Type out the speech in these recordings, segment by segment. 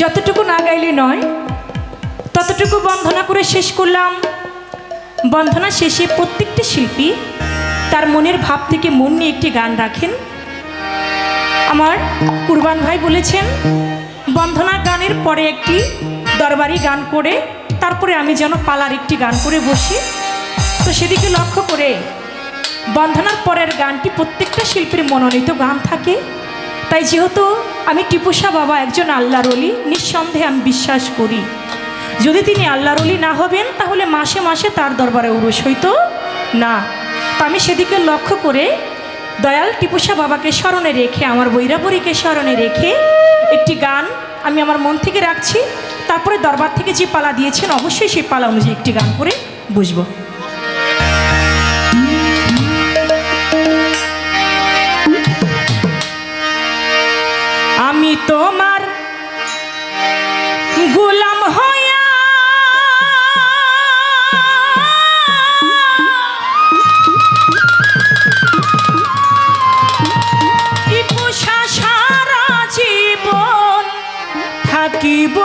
যতটুকু না গাইলে নয়, ততটুকু বন্ধনা করে শেষ করলাম। বন্ধনা শেষে প্রত্যেকটি শিল্পী তার মনের ভাব থেকে মন নিয়ে একটি গান রাখেন। আমার কুরবান ভাই বলেছেন বন্ধনা গানের পরে একটি দরবারি গান করে, তারপরে আমি যেন পালার একটি গান করে বসি। তো সেদিকে লক্ষ্য করে বন্ধনার পরের গানটি প্রত্যেকটা শিল্পীর মনোনীত গান থাকে। তাই যেহেতু আমি টিপুসা বাবা একজন আল্লাহর অলি নিঃসন্দেহে আমি বিশ্বাস করি। যদি তিনি আল্লাহর অলি না হবেন, তাহলে মাসে মাসে তার দরবারে উরুষ হইতো না। তো আমি সেদিকে লক্ষ্য করে দয়াল টিপুসা বাবাকে স্মরণে রেখে, আমার বৈরাবরীকে স্মরণে রেখে একটি গান আমি আমার মন থেকে রাখছি। তারপরে দরবার থেকে যে পালা দিয়েছেন, অবশ্যই সেই পালা অনুযায়ী একটি গান করে বুঝব থাকিব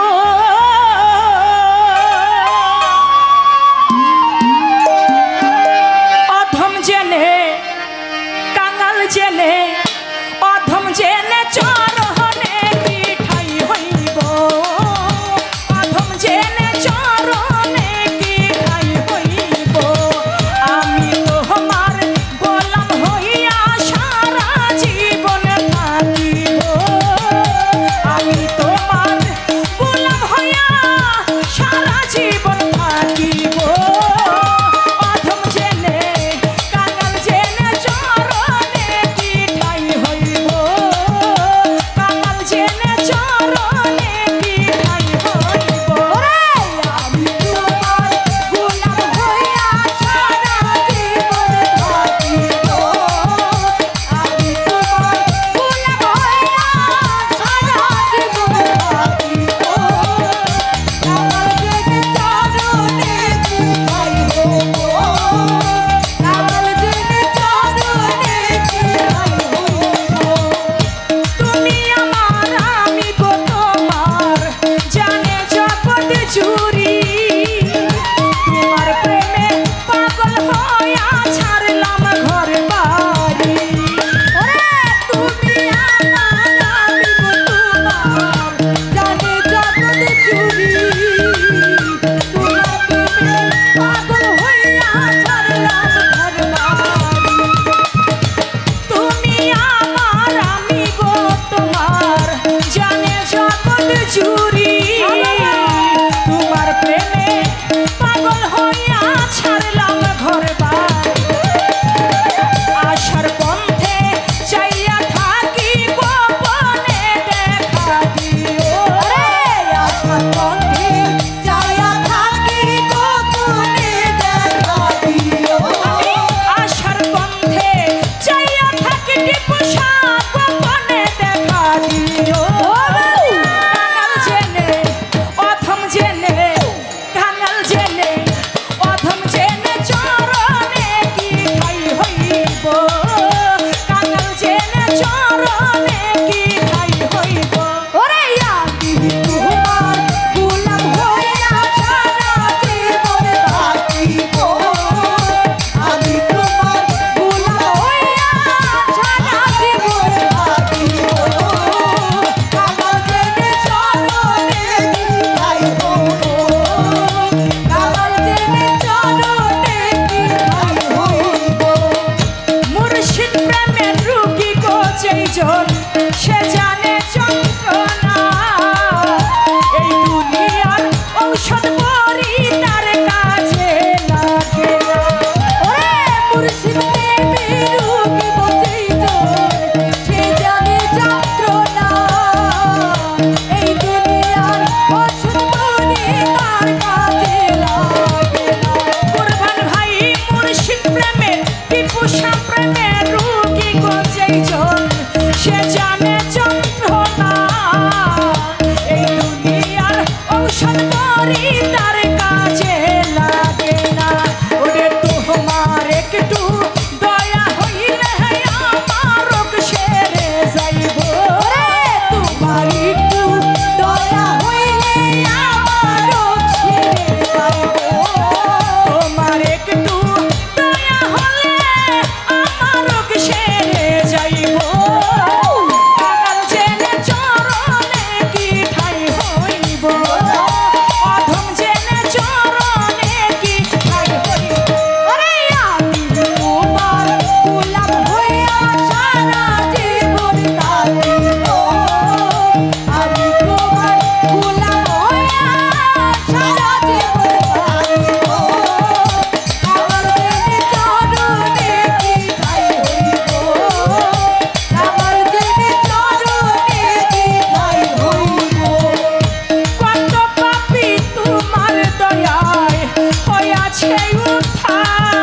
table apart.